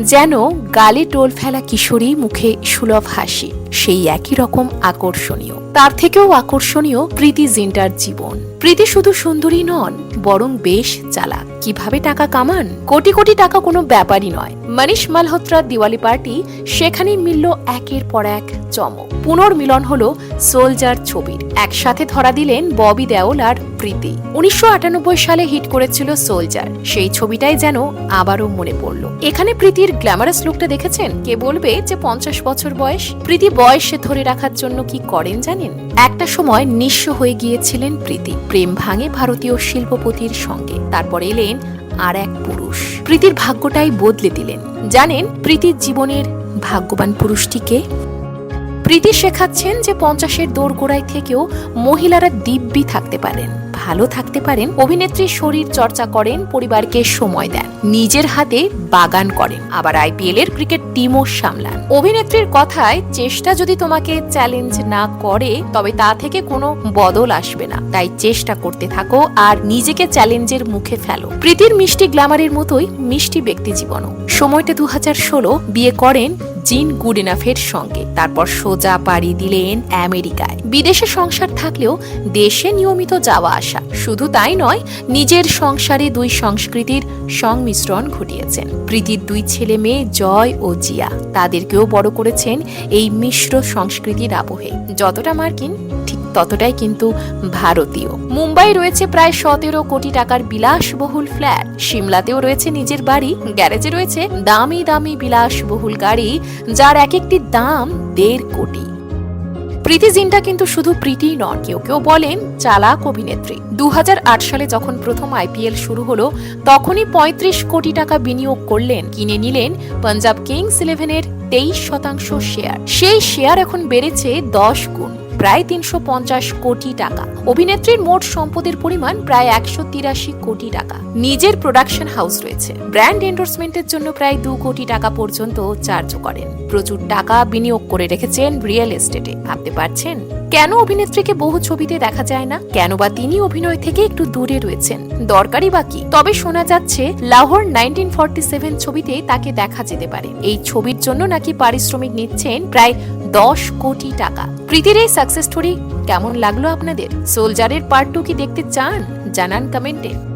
যেন গালে টোল ফেলা কিশোরী মুখে সুলভ হাসি, সেই একই রকম আকর্ষণীয়। তার থেকেও আকর্ষণীয় প্রীতি জিন্টার জীবন। প্রীতি শুধু সুন্দরী নন, বরং বেশ চালাক। কীভাবে টাকা কামান? কোটি কোটি টাকা কোনো ব্যাপারই নয়। মনীষ মালহোত্রার দিওয়ালি পার্টি সেখানেই মিলল একের পর এক চমক। পুনর্মিলন হলো সোলজার ছবির। একসাথে ধরা দিলেন ববি দেওল আর প্রীতি। উনিশশো আটানব্বই সালে হিট করেছিল সোলজার। সেই ছবিটাই যেন আবারও মনে পড়ল। এখানে প্রীতির গ্ল্যামারাস লুকটা দেখেছেন? কে বলবে যে পঞ্চাশ বছর বয়স? প্রীতি বয়সে ধরে রাখার জন্য কি করেন জানেন? একটা সময় নিঃস্ব হয়ে গিয়েছিলেন প্রীতি। প্রেম ভাঙে ভারতীয় শিল্পপতির সঙ্গে। তারপর এলেন আর এক পুরুষ। প্রীতির ভাগ্যটাই বদলে দিলেন। জানেন প্রীতির জীবনের ভাগ্যবান পুরুষটিকে প্রীতি শেখাচ্ছেন যে পঞ্চাশের দোরগোড়ায় থেকেও মহিলারা দিব্যি থাকতে পারেন, ভালো থাকতে পারেন অভিনেত্রী শরীর চর্চা করেন, পরিবারকে সময় দেন, নিজের হাতে বাগান করেন, আবার আইপিএল এর ক্রিকেট টিমও সামলান। অভিনেত্রীর কথায়, চেষ্টা যদি তোমাকে চ্যালেঞ্জ না করে, তবে তা থেকে কোনো বদল আসবে না। তাই চেষ্টা করতে থাকো আর নিজেকে চ্যালেঞ্জের মুখে ফেলো। প্রীতির মিষ্টি গ্ল্যামারের মতোই মিষ্টি ব্যক্তি জীবনও। সময়টা দু হাজার ষোলো, বিয়ে করেন জিন গুডেনাফের সঙ্গে। তারপর সোজা পাড়ি দিলেন আমেরিকায়। বিদেশে সংসার থাকলেও দেশে নিয়মিত যাওয়া আসা। শুধু তাই নয়, নিজের সংসারে দুই সংস্কৃতির সংমিশ্রণ ঘটিয়েছেন প্রীতির দুই ছেলে মেয়ে জয় ও জিয়া। তাদেরকেও বড় করেছেন এই মিশ্র সংস্কৃতির আবহে। যতটা মার্কিন, ঠিক ততটাই কিন্তু ভারতীয়। মুম্বাই রয়েছে প্রায় সতেরো কোটি টাকার বিলাসবহুল ফ্ল্যাট। সিমলাতেও রয়েছে নিজের বাড়ি। গ্যারেজে রয়েছে দামি দামি বিলাসবহুল গাড়ি। যার এক একটি দাম দেড় কোটি। প্রীতি জিন্টা কিন্তু শুধু প্রীতি নন, কেউ কেউ বলেন চালাক অভিনেত্রী। দু হাজার আট সালে যখন প্রথম আইপিএল শুরু হলো, তখনই ৩৫ কোটি টাকা বিনিয়োগ করলেন, কিনে নিলেন পাঞ্জাব কিংস ইলেভেনের তেইশ শতাংশ শেয়ার। সেই শেয়ার এখন বেড়েছে দশ গুণ। প্রায় তিনশো পঞ্চাশ কোটি টাকা। অভিনেত্রীর মোট সম্পদের পরিমাণ প্রায় একশো তিরাশি কোটি টাকা। নিজের প্রোডাকশন হাউস রয়েছে। ব্র্যান্ড এন্ডোর্সমেন্টের জন্য প্রায় দু কোটি টাকা পর্যন্ত চার্জ করেন। প্রচুর টাকা বিনিয়োগ করে রেখেছেন রিয়েল এস্টেটে ভাবতে পারছেন? কেন অভিনেত্রীকে বহু ছবিতে দেখা যায় না? কেন বা তিনি অভিনয় থেকে একটু দূরে রয়েছেন? দরকারি বা কি? তবে শোনা যাচ্ছে, লাহোর নাইনটিন ফর্টি ছবিতে তাকে দেখা যেতে পারে। এই ছবির জন্য নাকি পারিশ্রমিক নিচ্ছেন প্রায় দশ কোটি টাকা। প্রীতির এই সাকসেস স্টোরি কেমন লাগল আপনাদের? সোলজারের পার্ট টু কি দেখতে চান? জানান কমেন্টে